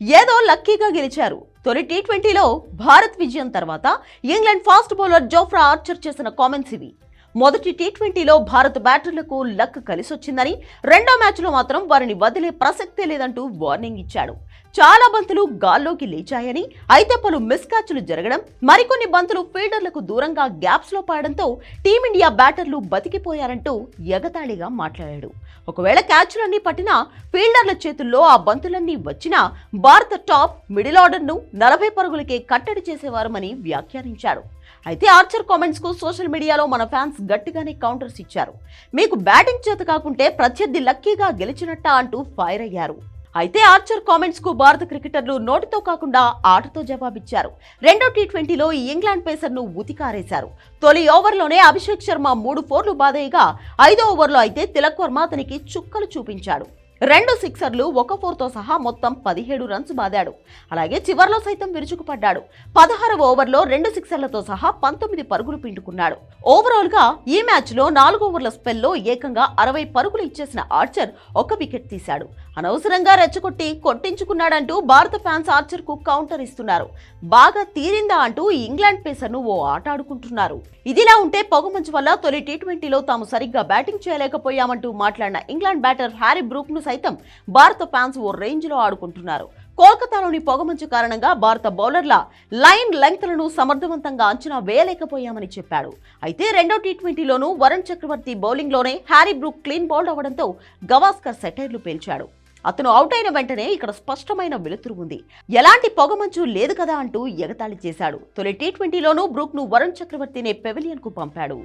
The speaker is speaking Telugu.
ఏదో లక్కీగా గెలిచారు. తొలి టీ ట్వంటీలో భారత్ విజయం తర్వాత England fast bowler Jofra Archer చేసిన కామెంట్స్ ఇవి. మొదటి టీ ట్వంటీలో భారత్ బ్యాటర్లకు లక్ కలిసొచ్చిందని రెండో మ్యాచ్లో మాత్రం వారిని వదిలే ప్రసక్తే లేదంటూ వార్నింగ్ ఇచ్చాడు. చాలా బంతులు గాల్లోకి లేచాయని అయితే పలు మిస్ క్యాచ్లు జరగడం మరికొన్ని బంతులు ఫీల్డర్లకు దూరంగా గ్యాప్స్లో టీమిండియా బ్యాటర్లు బతికిపోయారంటూ ఎగతాళిగా మాట్లాడాడు. ఒకవేళ క్యాచ్లన్నీ పట్టినా ఫీల్డర్ల చేతుల్లో ఆ బంతులన్నీ వచ్చినా భారత టాప్ మిడిల్ ఆర్డర్ను నలభై పరుగులకే కట్టడి చేసేవారమని వ్యాఖ్యానించాడు అయితే ఆర్చర్ కామెంట్స్కు సోషల్ మీడియాలో మన ఫ్యాన్స్ గట్టిగానే కౌంటర్స్ ఇచ్చారు. మీకు బ్యాటింగ్ చేత కాకుంటే ప్రత్యర్థి లక్కీగా గెలిచినట్ట అంటూ ఫైర్ అయ్యారు. అయితే ఆర్చర్ కామెంట్స్కు భారత క్రికెటర్లు నోటితో కాకుండా ఆటతో జవాబిచ్చారు. రెండో టీ ట్వంటీలో ఈ ఇంగ్లాండ్ పేసర్ను ఉతికారేశారు. తొలి ఓవర్లోనే అభిషేక్ శర్మ మూడు ఫోర్లు బాధేయగా ఐదో ఓవర్లో అయితే తిలక్ వర్మ అతనికి చుక్కలు చూపించాడు. రెండు సిక్సర్లు ఒక ఫోర్తో సహా మొత్తం పదిహేడు రన్స్ బాదాడు. అలాగే చివర్లో సైతం విరుచుకుపడ్డాడు. పదహారవ ఓవర్లో రెండు సిక్సర్లతో సహా పంతొమ్మిది పరుగులు పిండుకున్నాడు. ఓవరాల్గా ఈ మ్యాచ్లో నాలుగు ఓవర్ల స్పెల్లో ఏకంగా అరవై పరుగులు ఇచ్చేసిన ఆర్చర్ ఒక వికెట్ తీశాడు. అనవసరంగా రెచ్చగొట్టి కొట్టించుకున్నాడంటూ భారత ఫ్యాన్స్ ఆర్చర్కు కౌంటర్ ఇస్తున్నారు. బాగా తీరిందా అంటూ ఇంగ్లాండ్ పేసర్ను ఓ ఆట ఆడుకుంటున్నారు. ఇదిలా ఉంటే పొగమంచు వల్ల తొలి టీ ట్వంటీలో తాము సరిగ్గా బ్యాటింగ్ చేయలేకపోయామంటూ మాట్లాడిన ఇంగ్లాండ్ బ్యాటర్ హ్యారీ బ్రూక్ను సైతం భారత ఫ్యాన్స్ ఓ రేంజ్లో ఆడుకుంటున్నారు. కోల్కతాలోని పొగమంచు కారణంగా భారత బౌలర్ల లైన్ లెంగ్త్లను సమర్థవంతంగా అంచనా వేయలేకపోయామని చెప్పాడు. అయితే రెండో టీ ట్వంటీలోనూ వరుణ్ చక్రవర్తి బౌలింగ్లోనే హ్యారీ బ్రూక్ క్లీన్ బౌల్డ్ అవ్వడంతో గవాస్కర్ సెటైర్లు పేల్చాడు. అతను అవుట్ అయిన వెంటనే ఇక్కడ స్పష్టమైన వెలుతురు ఉంది. ఎలాంటి పొగమంచు లేదు కదా అంటూ ఎగతాళి చేశాడు. తొలి టీ ట్వంటీలోనూ బ్రూక్ను వరుణ్ చక్రవర్తినే పెవిలియన్కు పంపాడు.